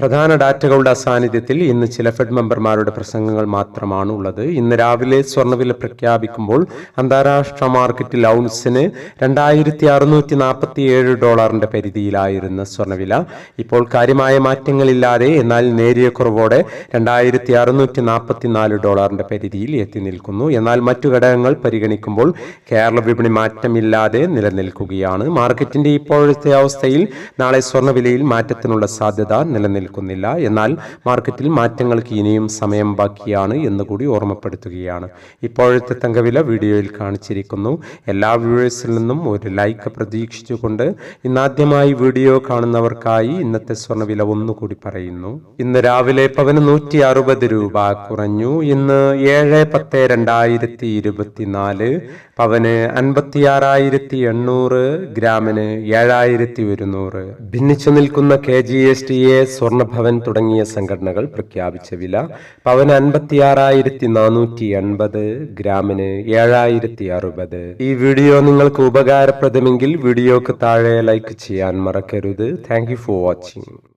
പ്രധാന ഡാറ്റകളുടെ അസാന്നിധ്യത്തിൽ ഇന്ന് ചില ഫെഡ് മെമ്പർമാരുടെ പ്രസംഗങ്ങൾ മാത്രമാണ് ഉള്ളത്. ഇന്ന് രാവിലെ സ്വർണവില പ്രഖ്യാപിക്കുമ്പോൾ അന്താരാഷ്ട്ര മാർക്കറ്റിൽ ഔൺസിന് രണ്ടായിരത്തി അറുന്നൂറ്റി നാൽപ്പത്തി ഏഴ് ഡോളറിന്റെ പരിധിയിലായിരുന്ന സ്വർണവില. ഇപ്പോൾ കാര്യമായ മാറ്റങ്ങളില്ലാതെ എന്നാൽ നേരിയ കുറവോടെ രണ്ടായിരത്തി അറുന്നൂറ്റി നാൽപ്പത്തി നാല് ഡോളറിന്റെ പരിധിയിൽ എത്തി നിൽക്കുന്നു. എന്നാൽ മറ്റു ഘടകങ്ങൾ പരിഗണിക്കുമ്പോൾ കേരള വിപണി മാറ്റമില്ലാതെ നിലനിൽക്കുകയാണ്. മാർക്കറ്റിന്റെ ഇപ്പോഴത്തെ അവസ്ഥയിൽ നാളെ സ്വർണവിലയിൽ മാറ്റത്തിനുള്ള സാധ്യത നിലനിൽക്കുന്നില്ല എന്നാൽ മാർക്കറ്റിൽ മാറ്റങ്ങൾക്ക് ഇനിയും സമയം ബാക്കിയാണ് എന്നുകൂടി ഓർമ്മപ്പെടുത്തുകയാണ്. ഇപ്പോഴത്തെ തങ്കവില വീഡിയോയിൽ കാണിച്ചിരിക്കുന്നു. എല്ലാ വ്യൂവേഴ്സിൽ നിന്നും ഒരു ലൈക്ക് പ്രതീക്ഷിച്ചുകൊണ്ട് ഇന്നാദ്യമായി വീഡിയോ കാണുന്നവർക്കായി ഇന്നത്തെ സ്വർണവില ഒന്നുകൂടി പറയുന്നു. ഇന്ന് രാവിലെ പവന് നൂറ്റി അറുപത് രൂപ കുറഞ്ഞു. ഇന്ന് ഏഴ് പത്ത് രണ്ടായിരത്തി ഇരുപത്തിനാല് പവന് അൻപത്തിയാറായിരത്തി എണ്ണൂറ് ഗ്രാമിന് ഏഴായിരത്തി ഒരുന്നൂറ്. ഭിന്നിച്ചു നിൽക്കുന്ന K G S T A Swarnabhavan തുടങ്ങിയ സംഘടനകൾ പ്രഖ്യാപിച്ച വില പവൻ അൻപത്തിയാറായിരത്തി നാനൂറ്റി എൺപത് ഗ്രാമിന് ഏഴായിരത്തി അറുപത് ഈ വീഡിയോ നിങ്ങൾക്ക് ഉപകാരപ്രദമെങ്കിൽ വീഡിയോക്ക് താഴെ ലൈക്ക് ചെയ്യാൻ മറക്കരുത്. Thank for watching